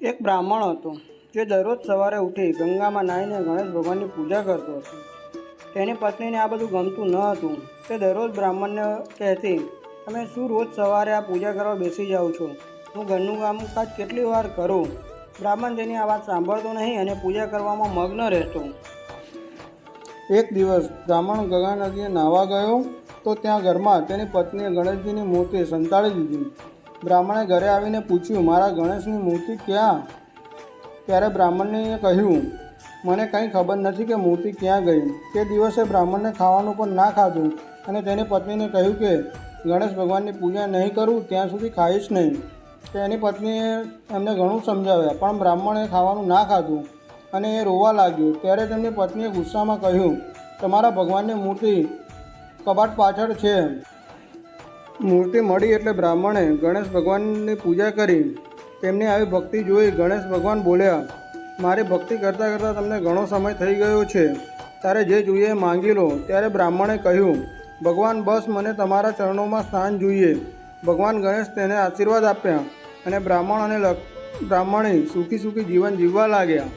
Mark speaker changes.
Speaker 1: એક બ્રાહ્મણ હતો, જે દરરોજ સવારે ઉઠી ગંગામાં નાહીને ગણેશ ભગવાનની પૂજા કરતો હતો. તેની પત્નીને આ બધું ગમતું ન હતું. તે દરરોજ બ્રાહ્મણને કહેતી, તમે શું રોજ સવારે આ પૂજા કરવા બેસી જાઓ છો? હું ઘરનું કામકાજ કેટલી વાર કરું? બ્રાહ્મણ તેની આ વાત સાંભળતો નહીં અને પૂજા કરવામાં મગ્ન રહેતો. એક દિવસ બ્રાહ્મણ ગંગા નદીએ નાહવા ગયો, તો ત્યાં ઘરમાં તેની પત્નીએ ગણેશજીની મૂર્તિ સંતાડી દીધી. બ્રાહ્મણે ઘરે આવીને પૂછ્યું, મારા ગણેશની મૂર્તિ ક્યાં? ત્યારે બ્રાહ્મણને કહ્યું, મને કંઈ ખબર નથી કે મૂર્તિ ક્યાં ગઈ. તે દિવસે બ્રાહ્મણને ખાવાનું પણ ના ખાધું અને તેની પત્નીને કહ્યું કે, ગણેશ ભગવાનની પૂજા નહીં કરું, ત્યાં સુધી ખાઈશ નહીં. તેની પત્નીએ એમને ઘણું સમજાવ્યા, પણ બ્રાહ્મણે ખાવાનું ના ખાધું અને એ રોવા લાગ્યું. ત્યારે તેમની પત્નીએ ગુસ્સામાં કહ્યું, તમારા ભગવાનની મૂર્તિ કબાટ પાછળ છે. મૂર્તિ મળી એટલે બ્રાહ્મણે ગણેશ ભગવાનની પૂજા કરી. તેમની આવી ભક્તિ જોઈ ગણેશ ભગવાન બોલ્યા, મારી ભક્તિ કરતાં કરતાં તમને ઘણો સમય થઈ ગયો છે. તારે જે જોઈએ માંગી લો. ત્યારે બ્રાહ્મણે કહ્યું, ભગવાન, બસ મને તમારા ચરણોમાં સ્થાન જોઈએ. ભગવાન ગણેશ તેને આશીર્વાદ આપ્યા અને બ્રાહ્મણ અને બ્રાહ્મણે સુખી સુખી જીવન જીવવા લાગ્યા.